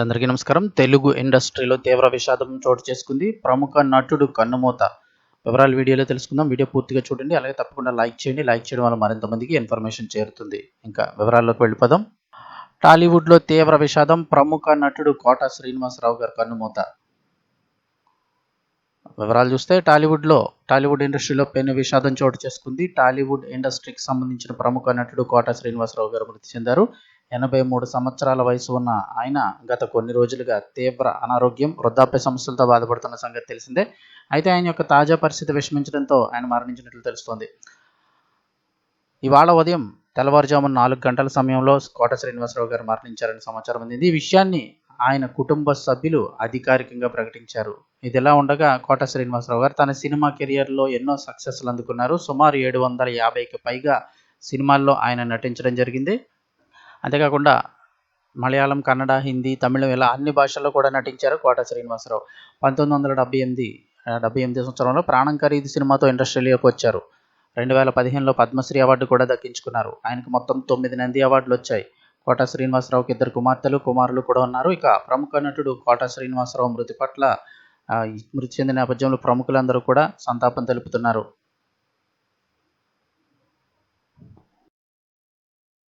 అందరికీ నమస్కారం. తెలుగు ఇండస్ట్రీలో తీవ్ర విషాదం చోటు చేసుకుంది. ప్రముఖ నటుడు కన్నుమూత వివరాలు వీడియోలో తెలుసుకుందాం. వీడియో పూర్తిగా చూడండి. అలాగే తప్పకుండా లైక్ చేయండి. లైక్ చేయడం వల్ల మరింత మందికి ఇన్ఫర్మేషన్ చేరుతుంది. ఇంకా వివరాల్లోకి వెళ్ళిపోదాం. టాలీవుడ్లో తీవ్ర విషాదం. ప్రముఖ నటుడు కోట శ్రీనివాసరావు గారు కన్నుమూత. వివరాలు చూస్తే టాలీవుడ్లో టాలీవుడ్ ఇండస్ట్రీలో పెను విషాదం చోటు చేసుకుంది. టాలీవుడ్ ఇండస్ట్రీకి సంబంధించిన ప్రముఖ నటుడు కోట శ్రీనివాసరావు గారు మృతి చెందారు. ఎనభై మూడు సంవత్సరాల వయసు ఉన్న ఆయన గత కొన్ని రోజులుగా తీవ్ర అనారోగ్యం వృద్ధాప్య సమస్యలతో బాధపడుతున్న సంగతి తెలిసిందే. అయితే ఆయన యొక్క తాజా పరిస్థితి విషమించడంతో ఆయన మరణించినట్లు తెలుస్తోంది. ఇవాళ ఉదయం తెల్లవారుజామున నాలుగు గంటల సమయంలో కోట శ్రీనివాసరావు గారు మరణించారని సమాచారం అందింది. ఈ విషయాన్ని ఆయన కుటుంబ సభ్యులు అధికారికంగా ప్రకటించారు. ఇదిలా ఉండగా కోట శ్రీనివాసరావు గారు తన సినిమా కెరియర్లో ఎన్నో సక్సెస్లు అందుకున్నారు. సుమారు ఏడు వందల యాభైకి పైగా సినిమాల్లో ఆయన నటించడం జరిగింది. అంతేకాకుండా మలయాళం కన్నడ హిందీ తమిళం ఇలా అన్ని భాషల్లో కూడా నటించారు కోట శ్రీనివాసరావు. పంతొమ్మిది వందల డెబ్బై ఎనిమిది డెబ్బై ఎనిమిది సంవత్సరంలో ప్రాణం ఖరీదు సినిమాతో ఇండస్ట్రీలోకి వచ్చారు. రెండు వేల పదిహేనులో పద్మశ్రీ అవార్డు కూడా దక్కించుకున్నారు. ఆయనకు మొత్తం తొమ్మిది నంది అవార్డులు వచ్చాయి. కోట శ్రీనివాసరావుకి ఇద్దరు కుమార్తెలు కుమారులు కూడా ఉన్నారు. ఇక ప్రముఖ నటుడు కోట శ్రీనివాసరావు మృతి పట్ల మృతి చెందిన నేపథ్యంలో ప్రముఖులందరూ కూడా సంతాపం తెలుపుతున్నారు.